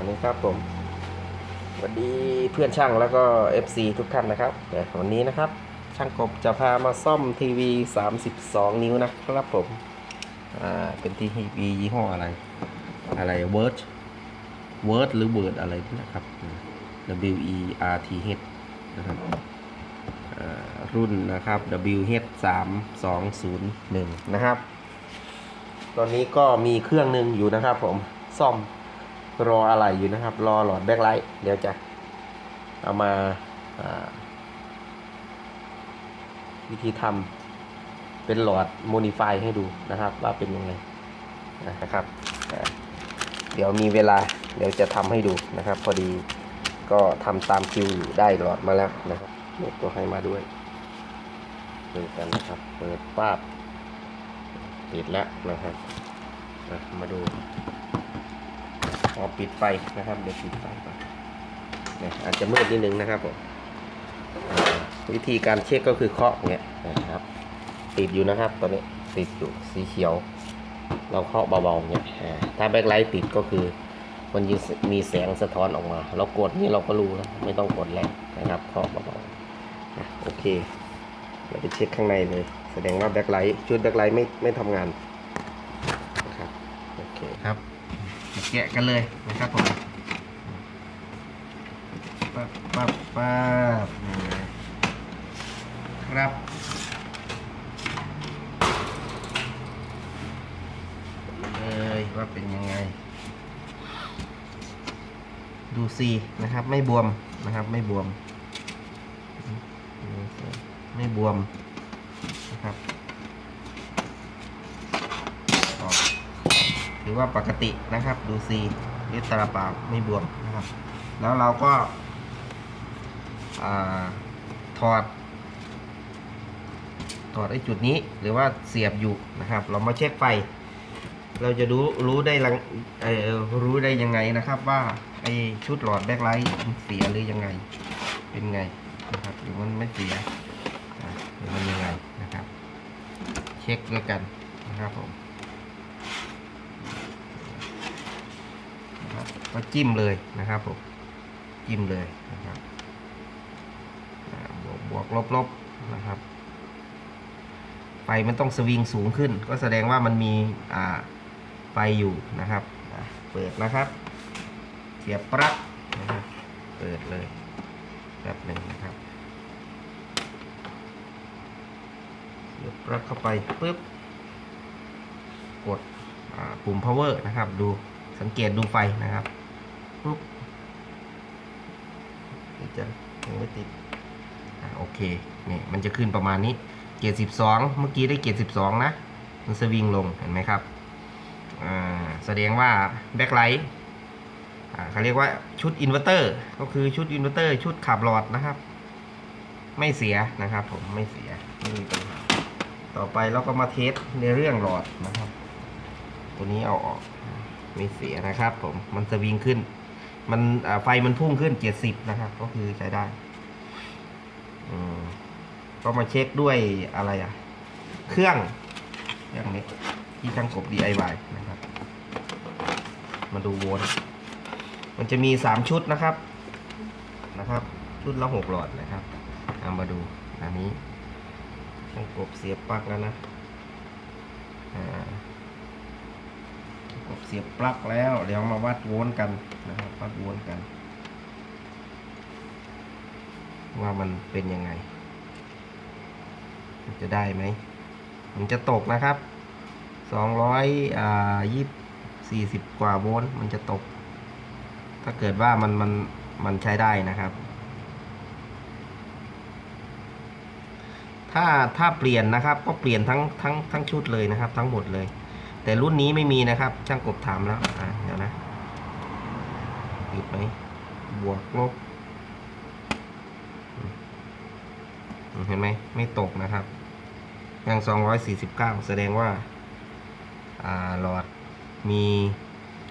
วันนี้ครับผมสวัสดีเพื่อนช่างแล้วก็ FC ทุกท่านนะครับแต่วันนี้นะครับ ช่างกบจะพามาซ่อมทีวี 32 นิ้วนะครับผมอ่าเป็นทีวียี่ห้ออะไร อะไรเวิร์ดเวิร์ดหรือเวิร์ดอะไรนี่นะครับ W E R T H นะครับรุ่นนะครับ W H 3 2 0 1 นะครับ ตอนนี้ก็มีเครื่องหนึ่งอยู่นะครับผมซ่อม รออะไรอยู่นะครับ รอหลอดแบ็คไลท์เดี๋ยวจะเอามาาวิธีทำเป็นหลอดโมดิฟายให้ดูนะครับ ว่าเป็นยังไงนะครับ เดี๋ยวมีเวลาเดี๋ยวจะทำให้ดูนะครับ พอดีก็ทำตามคิวอยู่ได้หลอดมาแล้วนะครับเปิดตัวให้มาด้วยดูกันนะครับ เปิดป้าบปิดแล้วนะครับมาดู อปิดไฟนะครับเดี๋ยวปิดไฟก่อนเนี่ยอาจจะมืดนิดนึงนะครับผมวิธีการเช็คก็คือเคาะเนี่ยนะครับ ติดอยู่นะครับตอนนี้ติดอยู่สีเขียว เราเคาะเบาๆเนี่ยถ้าแบ็คไลท์ติดก็คือมันยิมีแสงสะท้อนออกมา เรากดนี่เราก็รู้แล้วไม่ต้องกดแรงนะครับเคาะเบาๆอะโอเคเราไปเช็คข้างในเลย แสดงว่าแบ็คไลท์ชุดแบ็คไลท์ไม่ไม่ทำงานนะครับโอเคครับ แกะกันเลยนะครับผมปั๊บปั๊บปั๊บนะครับเลยว่าเป็นยังไง ดูซีนะครับ ไม่บวมนะครับ ไม่บวม ไม่บวมนะครับก็ ถือว่าปกตินะครับ ดูซีลิตาปลาไม่บวมนะครับ แล้วเราก็อาถอด ถอดไอ้จุดนี้หรือว่าเสียบอยู่นะครับ เรามาเช็คไฟ เราจะรู้รู้ได้ลังรู้ได้ยังไงนะครับ ว่าไอ้ชุดหลอดแบ็คไลท์เสียหรือยังไง เป็นไงนะครับหรือมันไม่เสียหรือมันยังไงนะครับ เช็คด้วยกันนะครับผมนะครับ ก็จิ้มเลยนะครับผมจิ้มเลยนะครับบวกบวกลบลบนะครับไฟมันต้องสวิงสูงขึ้น ก็แสดงว่ามันมีไฟอยู่นะครับเปิดนะครับเสียบปลั๊กนะครับเปิดเลยแป๊บหนึ่งนะครับเสียบปลั๊กเข้าไปปุ๊บกดปุ่ม power นะครับ ดูสังเกตดูไฟนะครับ ปุ๊บนี่จะยังไม่ติดอ่าโอเคนี่มันจะขึ้นประมาณนี้เกียร์12เมื่อกี้ได้เกียร์12นะมันสวิงลงเห็นไหมครับอ่าแสดงว่าแบ็คไลท์เขาเรียกว่าชุดอินเวอร์เตอร์ก็คือชุดอินเวอร์เตอร์ชุดขับหลอดนะครับ ไม่เสียนะครับ ผมไม่เสียไม่มีปัญหาต่อไปเราก็มาเทสในเรื่องหลอดนะครับ ตัวนี้เอาออกไม่เสียนะครับ ผมมันสวิงขึ้น มันไฟมันพุ่งขึ้นเจ็ดสิบนะครับ ก็คือใช้ได้ก็มาเช็คด้วยอะไรอะเครื่องอย่างนี้ที่ช่างกบ DIY นะครับ มาดูโวลต์มันจะมีสามชุดนะครับ นะครับ ชุดละหกหลอดนะครับเอามาดูอันนี้ช่างกบเสียบปลั๊กแล้วนะอ่า เสียบปลั๊กแล้วเดี๋ยวมาวัดโวลต์กันนะครับวัดโวลต์กัน ว่ามันเป็นยังไงมันจะได้ไหมมันจะตกนะครับสองร้อยอ่ายี่สี่สิบกว่าโวลต์มันจะตก ถ้าเกิดว่ามันมันมันใช้ได้นะครับ ถ้าถ้าเปลี่ยนนะครับก็เปลี่ยนทั้งทั้งทั้งชุดเลยนะครับ ทั้งหมดเลย แต่รุ่นนี้ไม่มีนะครับ ช่างกบถามแล้ว อ่าเดี๋ยวนะหยุดไหมบวกลบเห็นไหมไม่ตกนะครับ ยัง 249 แสดงว่าหลอดมี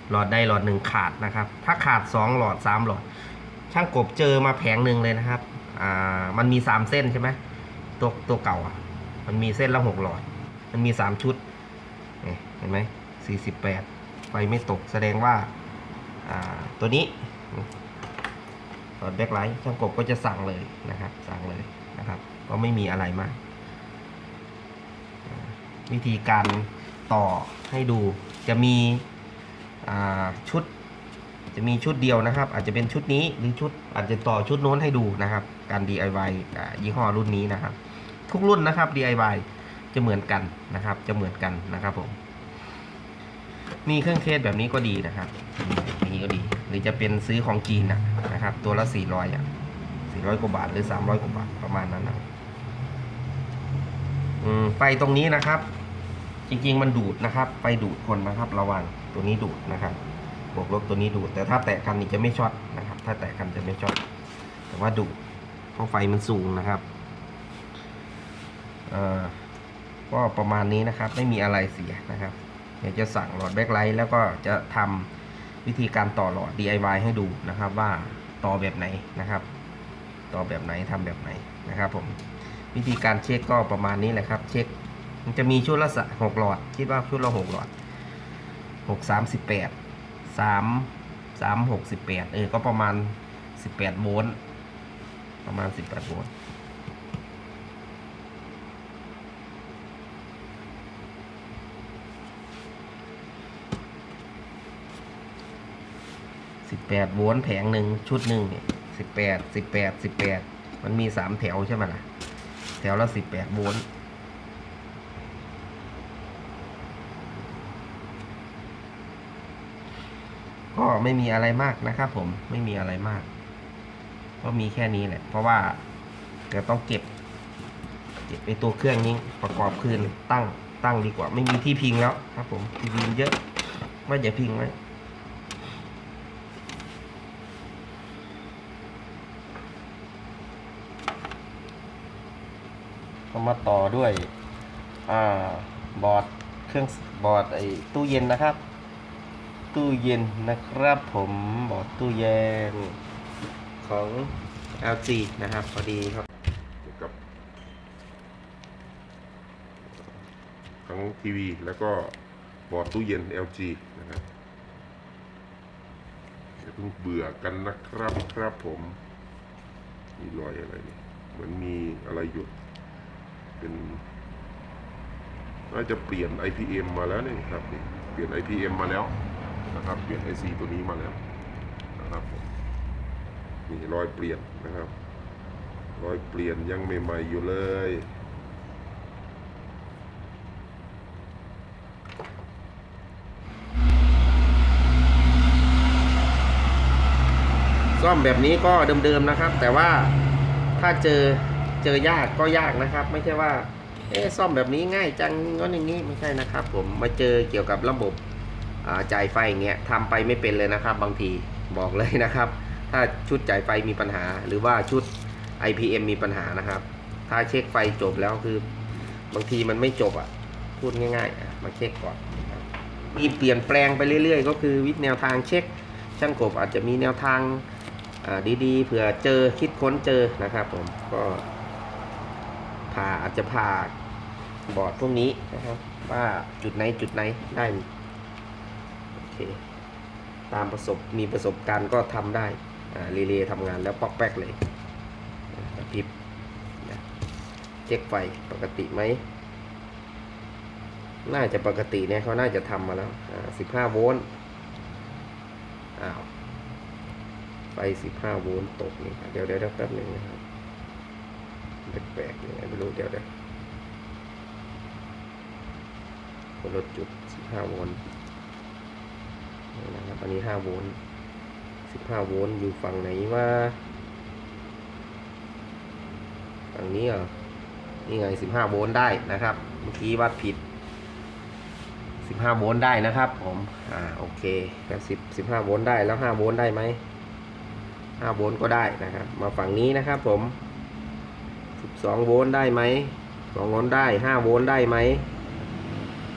หลอดได้หลอดหนึ่งขาดนะครับ ถ้าขาด 2 หลอด 3 หลอด ช่างกบเจอมาแผงหนึ่งเลยนะครับ มันมี 3 เส้นใช่ไหมตัวตัวเก่า มันมีเส้นละหกหลอด มันมีสามชุด เห็นไหมสี่สิบแปดไฟไม่ตกแสดงว่าาตัวนี้ถอดแบ็คไลท์ช่างกบก็จะสั่งเลยนะครับ สั่งเลยนะครับ ก็ไม่มีอะไรมาก วิธีการต่อให้ดูจะมีชุด จะมีชุดเดียวนะครับ อาจจะเป็นชุดนี้หรือชุดอาจจะต่อชุดโน้นให้ดูนะครับ การ DIY อ่ายี่ห้อรุ่นนี้นะครับ ทุกรุ่นนะครับ DIY จะเหมือนกันนะครับ จะเหมือนกันนะครับผม มีเครื่องเคสแบบนี้ก็ดีนะครับอย่างนี้ก็ดี หรือจะเป็นซื้อของจีนนะนะครับ ตัวละ 400อะ400กว่าบาทหรือ 300กว่าบาทประมาณนั้นนะไฟตรงนี้นะครับ จริงๆมันดูดนะครับ ไฟดูดคนนะครับ ระวังตัวนี้ดูดนะครับบวกลบตัวนี้ดูด แต่ถ้าแตะกันนี่จะไม่ช็อตนะครับ ถ้าแตะกันจะไม่ช็อตแต่ว่าดูดเพราะไฟมันสูงนะครับเอ่อก็ประมาณนี้นะครับ ไม่มีอะไรเสียนะครับ เดี๋ยวจะสั่งหลอดแบ็คไลท์แล้วก็จะทำวิธีการต่อหลอด DIY ให้ดูนะครับว่าต่อแบบไหนนะครับ ต่อแบบไหนทำแบบไหนนะครับผมวิธีการเช็คก็ประมาณนี้แหละครับ เช็คมันจะมีชุดละสะหกหลอด คิดว่าชุดละหกหลอดหกสามสิบแปดสามสามหกสิบแปดเออก็ประมาณสิบแปดโวลต์ประมาณสิบแปดโวลต์ สิบแปดโวลต์แผงหนึ่งชุดหนึ่งเนี่ยสิบแปดสิบแปดสิบแปดมันมีสามแถวใช่ไหมล่ะ แถวละสิบแปดโวลต์ก็ไม่มีอะไรมากนะครับผมไม่มีอะไรมาก ก็มีแค่นี้แหละ เพราะว่าเดี๋ยวต้องเก็บ เก็บไอตัวเครื่องนี้ประกอบคืนตั้งตั้งดีกว่า ไม่มีที่พิงแล้วครับผมที่พิงเยอะว่าอย่าพิงไว้ ก็มาต่อด้วยอ่าบอร์ดเครื่องบอร์ดไอ้ตู้เย็นนะครับ ตู้เย็นนะครับผมบอร์ดตู้เย็นของ LG นะครับ พอดีครับกับทั้งทีวีแล้วก็บอร์ดตู้เย็น LG นะครับอย่าเพิ่งเบื่อกันนะครับครับผม มีรอยอะไรนี่เหมือนมีอะไรหยุด เป็นน่าจะเปลี่ยน IPM มาแล้วนี่ครับนี่เปลี่ยน IPM มาแล้วนะครับ เปลี่ยน IC ตัวนี้มาแล้วนะครับมนี่รอยเปลี่ยนนะครับ รอยเปลี่ยนยังใหม่ๆอยู่เลยซ่อมแบบนี้ก็เดิมๆนะครับ แต่ว่าถ้าเจอ เจอยากก็ยากนะครับ ไม่ใช่ว่าเอ๊ซ่อมแบบนี้ง่ายจังงั้นอย่างนี้ไม่ใช่นะครับ ผมมาเจอเกี่ยวกับระบบจ่ายไฟอย่างเงี้ยทำไปไม่เป็นเลยนะครับ บางทีบอกเลยนะครับ ถ้าชุดจ่ายไฟมีปัญหา หรือว่าชุด IPM มีปัญหานะครับ ถ้าเช็คไฟจบแล้วคือบางทีมันไม่จบอะพูดง่ายๆมาเช็คก่อนมีเปลี่ยนแปลงไปเรื่อย ๆ ก็คือวิธีแนวทางเช็ค ช่างกบอาจจะมีแนวทางดีๆเผื่อเจอคิดค้นเจอนะครับผมก็ ผ่าอาจจะผ่าบอร์ดพวกนี้นะครับ ว่าจุดไหนจุดไหนได้โอเคตามประสบมีประสบการณ์ก็ทำได้อ่ารีเลย์ทำงานแล้วปอกแป๊กเลยกระพริบเช็คไฟปกติไหมน่าจะปกติเนี่ยเขาน่าจะทำมาแล้วอ่า15โวลต์อ้าวไฟ15โวลต์ตกนี่เดี๋ยวเดี๋ยวเดี๋ยวแป๊บหนึ่งนะครับ แปลกๆยังไงไม่รู้เดี๋ยวเดี๋ยวคนลดจุด15โวลต์นะครับอันนี้5โวลต์15โวลต์อยู่ฝั่งไหนว่าฝั่งนี้เหรอนี่ไง15โวลต์ได้นะครับ เมื่อกี้วัดผิด15โวลต์ได้นะครับผมอ่าโอเคแล้ว10 15โวลต์ได้แล้ว5โวลต์ได้ไหม5โวลต์ก็ได้นะครับ มาฝั่งนี้นะครับผม 12โวลต์ได้ไหม2โวลต์ได้ 5 โวลต์ได้ไหม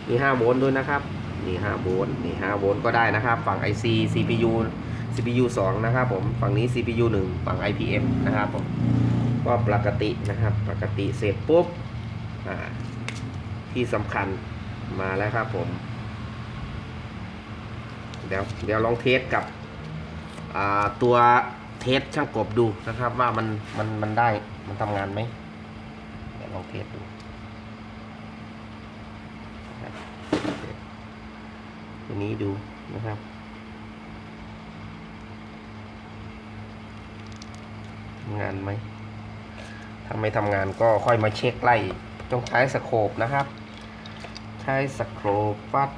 มี5โวลต์ด้วยนะครับนี่5โวลต์นี่5โวลต์ก็ได้นะครับ ฝั่ง IC CPU CPU 2 นะครับผม ฝั่งนี้ CPU 1 ฝั่ง IPM นะครับผม ก็ปกตินะครับ ปกติเสร็จปุ๊บอ่าที่สำคัญมาแล้วครับผม เดี๋ยวเดี๋ยวลองเทสกับอ่าตัวเทสช่างกบดูนะครับว่ามันมันมันได้มันทำงานไหม ลองเทสดูนะครับตัวนี้ดูนะครับทำงานไหมถ้าไม่ทำงานก็ค่อยมาเช็คไล่ต้องใช้สโคปนะครับ ใช้สโคปวัด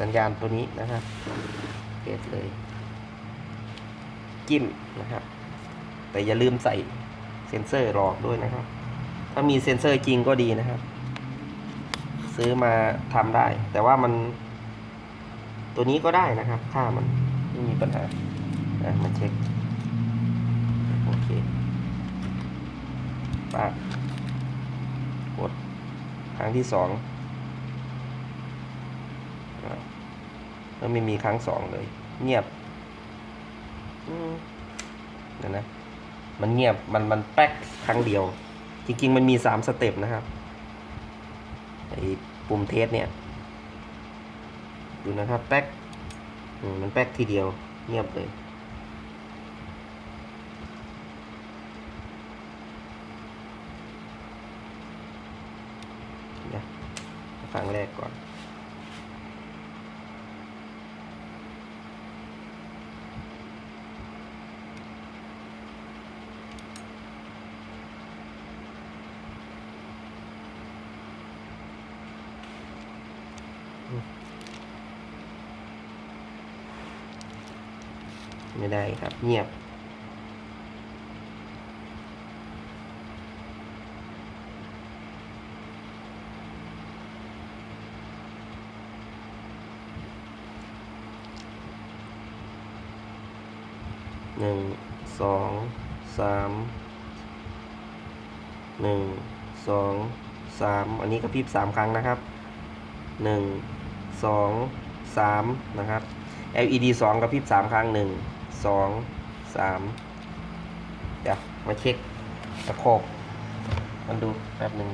สัญญาณตัวนี้นะครับเทสเลย จิ้มนะครับ แต่อย่าลืมใส่เซ็นเซอร์รอด้วยนะครับ ถ้ามีเซ็นเซอร์จริงก็ดีนะครับ ซื้อมาทำได้ แต่ว่ามัน ตัวนี้ก็ได้นะครับ ค่ามันไม่มีปัญหานะมาเช็ค โอเคปากกดครั้งที่สองอ่าแล้วไม่มีครั้งสองเลย เงียบ เดี๋ยวนะ มันเงียบ มัน มันแป๊กครั้งเดียว จริง ๆ มันมีสามสเต็ปนะครับ ไอ้ปุ่มเทสเนี่ย ดูนะครับ แป๊กมันแป๊กทีเดียว เงียบเลยเดี๋ยวครั้งแรกก่อน ไม่ได้ครับ เงียบ หนึ่ง สอง สาม หนึ่ง สอง สาม อันนี้กระพริบสามครั้งนะครับ หนึ่ง สอง สามนะครับ LED สองกระพริบสามครั้งหนึ่ง สองสามเดี๋ยวมาเช็คตะโคบมันดูแป๊บหนึ่ง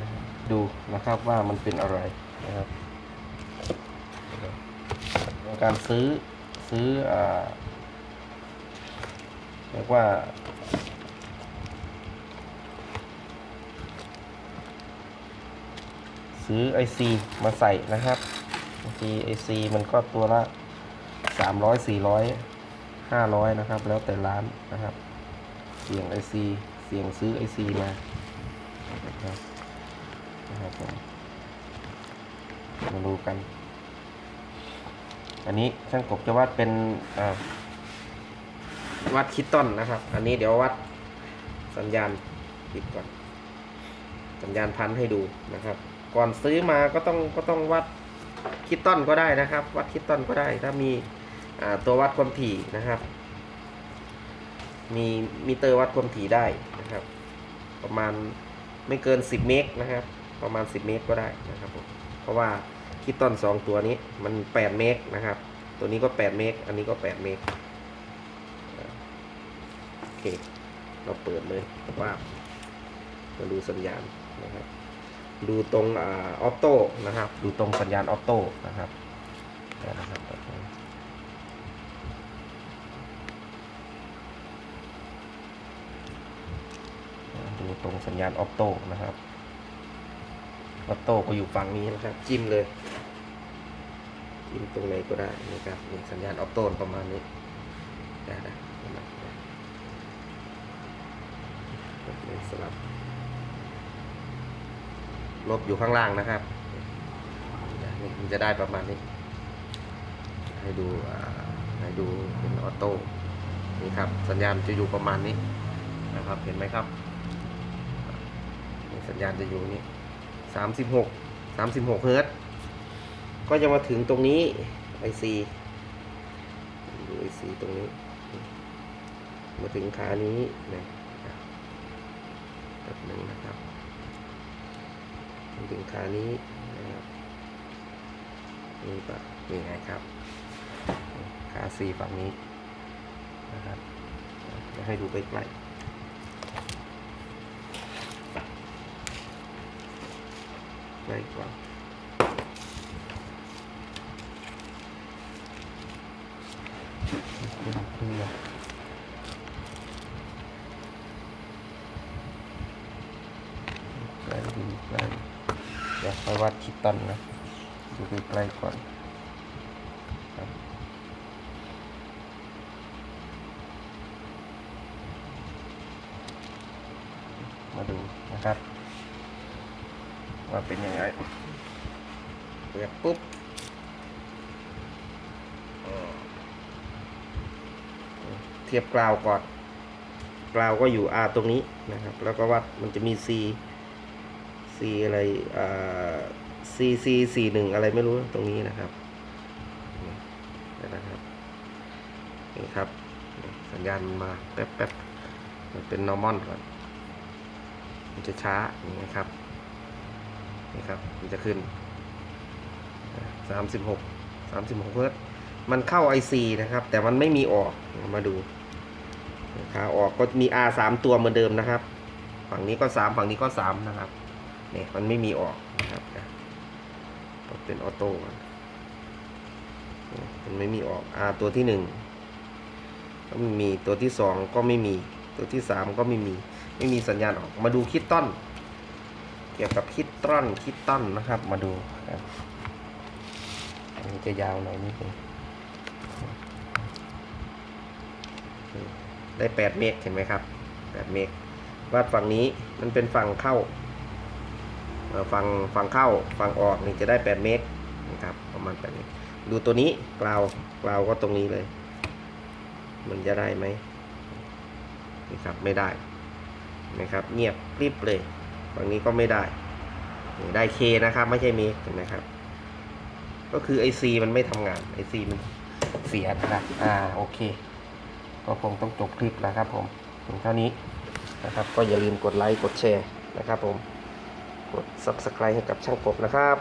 ดูนะครับว่ามันเป็นอะไรนะครับ การซื้อซื้ออเรียกว่าซื้อ IC มาใส่นะครับบางที IC มันก็ตัวละ 300 400 500 นะครับ แล้วแต่ร้านนะครับ เสียง IC เสียงซื้อ IC มานะครับนะครับผมมาดูกัน อันนี้ช่างกบจะวัดเป็นอ่าวัดคิดต้นนะครับ อันนี้เดี๋ยววัดสัญญาณปิดก่อน สัญญาณพันให้ดูนะครับ ก่อนซื้อมาก็ต้องก็ต้องวัดคิดต้นก็ได้นะครับ วัดคิดต้นก็ได้ถ้ามี ตัววัดความถี่นะครับ มีมิเตอร์วัดความถี่ได้นะครับ ประมาณไม่เกิน 10 เมกนะครับ ประมาณ 10 เมกก็ได้นะครับผมเพราะว่าคิดต้น2ตัวนี้มัน 8 เมกนะครับ ตัวนี้ก็ 8 เมกอันนี้ก็ 8 เมกโอเค เราเปิดเลยว่ามาดูสัญญาณนะครับ ดูตรงออโต้นะครับ ดูตรงสัญญาณออโต้นะครับนะครับดู ตรงสัญญาณออโต้นะครับออโต้ก็อยู่ฝั่งนี้นะครับ จิ้มเลย จิ้มตรงไหนก็ได้นะครับนี่สัญญาณออโต้ประมาณนี้ได้ได้ได้ได้เลยสลับ ลบอยู่ข้างล่างนะครับนี่มันจะได้ประมาณนี้ ให้ดูให้ดูเป็นออโต้นี่ครับ สัญญาณจะอยู่ประมาณนี้นะครับ เห็นไหมครับ สัญญาณจะอยู่นี่สามสิบหกสามสิบหกเฮิร์ตก็จะมาถึงตรงนี้ไอซีดูไอซีตรงนี้ มาถึงขานี้นะแป๊บนึ่งนะครับมาถึงขานี้นะครับนี่ปะนี่ไงครับขาซีฝั่งนี้นะครับจะให้ดูใกล้ๆ ไว้ก่อนใกล้ดูใกล้อยากไปวัดที่ตันนะอยู่ใกล้ก่อนมาดูนะครับ ว่าเป็นยังไงเปิดปุ๊บเทียบกราวก่อนกราวก็อยู่ R ตรงนี้นะครับ แล้วก็วัดมันจะมี C C อะไรอ่า C C สี่หนึ่งอะไรไม่รู้ตรงนี้นะครับนี่นะครับนี่ครับ สัญญาณมาแป๊บๆมันเป็น normal ก่อน มันจะช้าอย่างนี้นะครับ นี่ครับมันจะขึ้นสามสิบหกสามสิบหกเฮิร์ตมันเข้า IC นะครับ แต่มันไม่มีออกมาดูขาออกก็มี R สามตัวเหมือนเดิมนะครับ ฝั่งนี้ก็สามฝั่งนี้ก็สามนะครับเนี่ยมันไม่มีออกนะครับเป็นออโต้เนี่ยมันไม่มีออก R ตัวที่หนึ่งก็ไม่มีตัวที่สองก็ไม่มีตัวที่สามก็ไม่มี ไม่มีสัญญาณออกมาดูคิดต้น เกี่ยวกับคิดต้นคิดต้นนะครับ มาดูครับอันนี้จะยาวหน่อยนิดนึงได้แปดเมกเห็นไหมครับแปดเมกวาดฝั่งนี้มันเป็นฝั่งเข้าฝั่งฝั่งเข้าฝั่งออกนี่จะได้แปดเมกนะครับประมาณแปดเมกดูตัวนี้กราวกราวก็ตรงนี้เลย มันจะได้ไหมนี่ครับไม่ได้นะครับเงียบกริบเลย ฝั่งนี้ก็ไม่ได้ ได้เคนะครับ ไม่ใช่เมกเห็นไหมครับ ก็คือไอซีมันไม่ทำงานไอซีมันเสียนะครับอ่าโอเค ก็คงต้องจบคลิปแล้วครับผมถึงเท่านี้นะครับ ก็อย่าลืมกดไลค์กดแชร์นะครับผมกด subscribe ให้กับช่างกบนะครับ